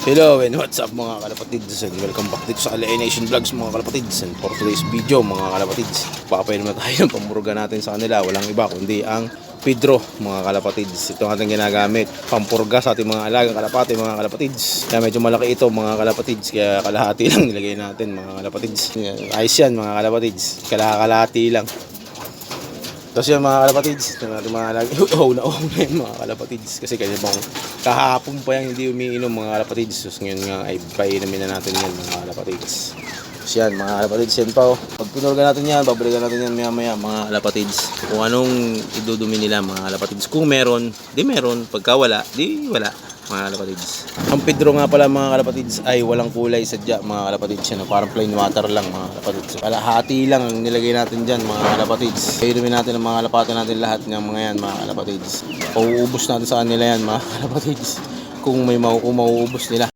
Hello and what's up mga kalapatids and welcome back dito sa Alay Nation Vlogs mga kalapatids and for today's video mga kalapatids papainom na tayo ng pamurga natin sa kanila. Walang iba kundi ang Pedro mga kalapatids ito ang ating ginagamit pampurga sa ating mga alagang kalapati mga kalapatids kaya medyo malaki ito mga kalapatids kaya kalahati lang nilagay natin mga kalapatids ayos yan mga kalapatids kalakalahati lang tapos yan mga kalapatids, ito natin mga lagi, oh na oh na yan mga kalapatids. Kasi kasi bang kahapon pa yan hindi umiinom mga kalapatids. Tapos ngayon nga ay painumin na natin yan mga kalapatids. Tapos yan mga kalapatids, yan pa oh. Pag pinurga natin yan, babalikan natin yan maya maya mga kalapatids. Kung anong idudumi nila mga kalapatids. Kung meron, di meron. Pagka wala, di wala mga kalapatids. Ang Pedro nga pala mga kalapatids ay walang kulay sadya mga kalapatids. Yan, parang plain water lang mga kalapatids. Kalahati lang ang nilagay natin dyan mga kalapatids. Inumin natin ang mga kalapati natin lahat ng mga yan mga kalapatids. Pauubos natin sa kanila yan mga kalapatids. Kung may mau kung mauubos nila.